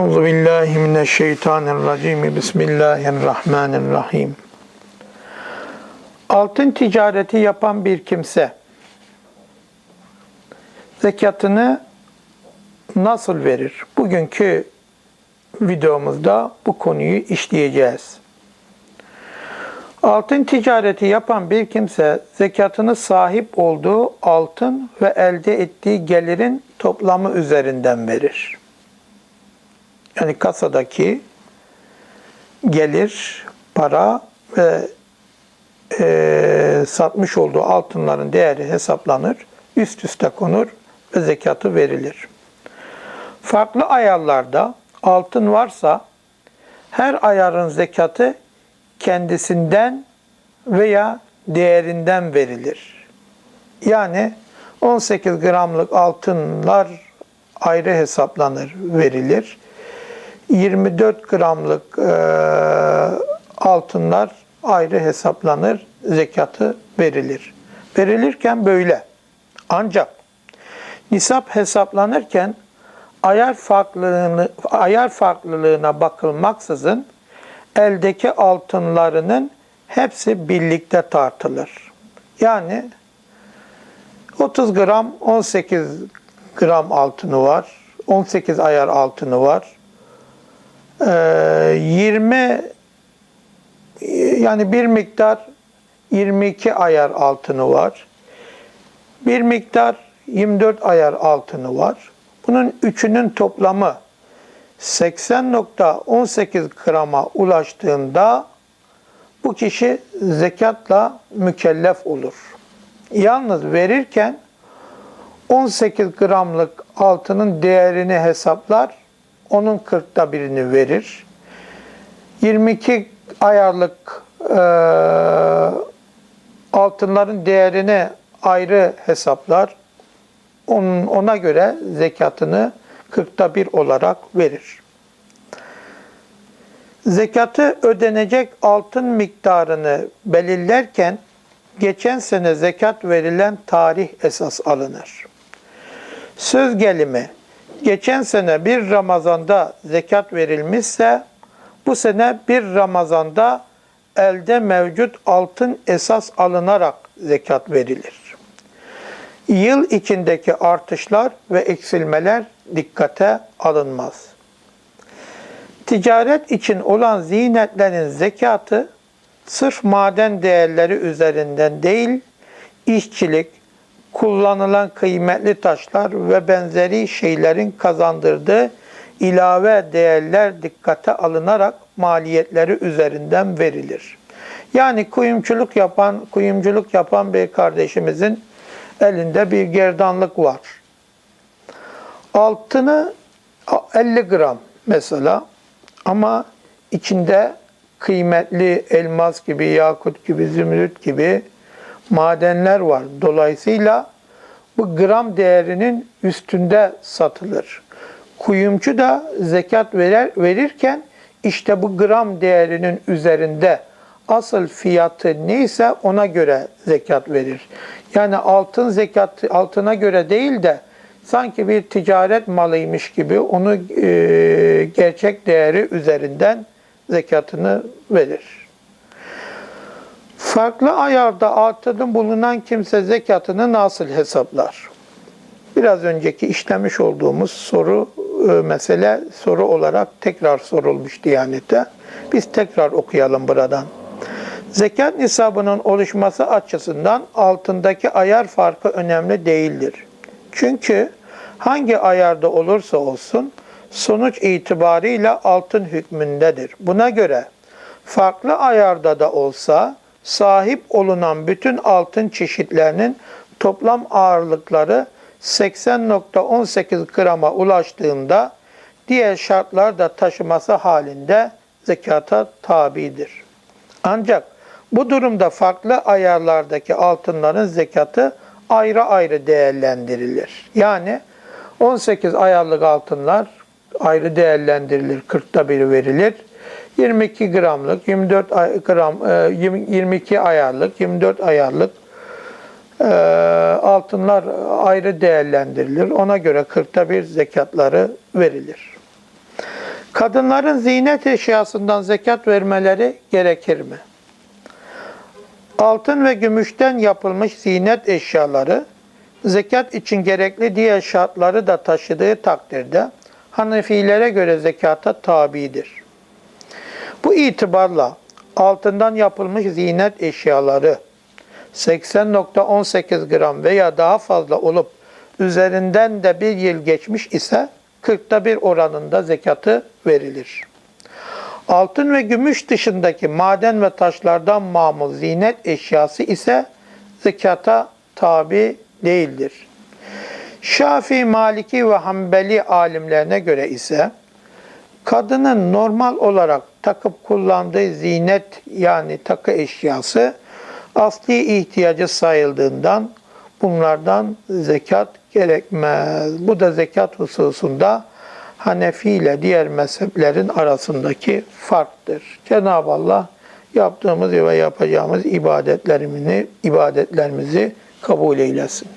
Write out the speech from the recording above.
Euzu billahi mineşşeytanirracim. Bismillahirrahmanirrahim. Altın ticareti yapan bir kimse zekatını nasıl verir? Bugünkü videomuzda bu konuyu işleyeceğiz. Altın ticareti yapan bir kimse zekatını sahip olduğu altın ve elde ettiği gelirin toplamı üzerinden verir. Yani kasadaki gelir, para ve e, satmış olduğu altınların değeri hesaplanır, üst üste konur ve zekatı verilir. Farklı ayarlarda altın varsa her ayarın zekatı kendisinden veya değerinden verilir. Yani 18 gramlık altınlar ayrı hesaplanır, verilir. 24 gramlık e, altınlar ayrı hesaplanır, zekatı verilir. Verilirken böyle. Ancak nisap hesaplanırken ayar farklılığını ayar farklılığına bakılmaksızın eldeki altınlarının hepsi birlikte tartılır. Yani 30 gram 18 gram altını var. 18 ayar altını var. Ee, 20 yani bir miktar 22 ayar altını var. Bir miktar 24 ayar altını var. Bunun üçünün toplamı 80.18 grama ulaştığında bu kişi zekatla mükellef olur. Yalnız verirken 18 gramlık altının değerini hesaplar, onun kırkta birini verir. 22 ayarlık e, altınların değerini ayrı hesaplar. Onun, ona göre zekatını kırkta bir olarak verir. Zekatı ödenecek altın miktarını belirlerken geçen sene zekat verilen tarih esas alınır. Söz gelimi geçen sene bir Ramazan'da zekat verilmişse bu sene bir Ramazan'da elde mevcut altın esas alınarak zekat verilir. Yıl içindeki artışlar ve eksilmeler dikkate alınmaz. Ticaret için olan zinetlerin zekatı sırf maden değerleri üzerinden değil, işçilik, kullanılan kıymetli taşlar ve benzeri şeylerin kazandırdığı ilave değerler dikkate alınarak maliyetleri üzerinden verilir. Yani kuyumculuk yapan, kuyumculuk yapan bir kardeşimizin elinde bir gerdanlık var. Altını 50 gram mesela ama içinde kıymetli elmas gibi, yakut gibi, zümrüt gibi madenler var. Dolayısıyla bu gram değerinin üstünde satılır. Kuyumcu da zekat verir, verirken işte bu gram değerinin üzerinde asıl fiyatı neyse ona göre zekat verir. Yani altın zekat altına göre değil de sanki bir ticaret malıymış gibi onu e, gerçek değeri üzerinden zekatını verir. Farklı ayarda altının bulunan kimse zekatını nasıl hesaplar? Biraz önceki işlemiş olduğumuz soru e, mesele soru olarak tekrar sorulmuş Diyanet'te. Biz tekrar okuyalım buradan. Zekat nisabının oluşması açısından altındaki ayar farkı önemli değildir. Çünkü hangi ayarda olursa olsun sonuç itibarıyla altın hükmündedir. Buna göre farklı ayarda da olsa sahip olunan bütün altın çeşitlerinin toplam ağırlıkları 80.18 grama ulaştığında diğer şartlar da taşıması halinde zekata tabidir. Ancak bu durumda farklı ayarlardaki altınların zekatı ayrı ayrı değerlendirilir. Yani 18 ayarlık altınlar ayrı değerlendirilir, 40'ta biri verilir. 22 gramlık, 24 gram, 22 e, ayarlık, 24 ayarlık e, altınlar ayrı değerlendirilir. Ona göre 40'ta bir zekatları verilir. Kadınların ziynet eşyasından zekat vermeleri gerekir mi? Altın ve gümüşten yapılmış ziynet eşyaları zekat için gerekli diğer şartları da taşıdığı takdirde Hanefilere göre zekata tabidir. Bu itibarla altından yapılmış ziynet eşyaları 80.18 gram veya daha fazla olup üzerinden de bir yıl geçmiş ise 40'ta bir oranında zekatı verilir. Altın ve gümüş dışındaki maden ve taşlardan mamul ziynet eşyası ise zekata tabi değildir. Şafii, Maliki ve Hanbeli alimlerine göre ise kadının normal olarak takıp kullandığı zinet yani takı eşyası asli ihtiyacı sayıldığından bunlardan zekat gerekmez. Bu da zekat hususunda Hanefi ile diğer mezheplerin arasındaki farktır. Cenab-ı Allah yaptığımız ve yapacağımız ibadetlerimizi, ibadetlerimizi kabul eylesin.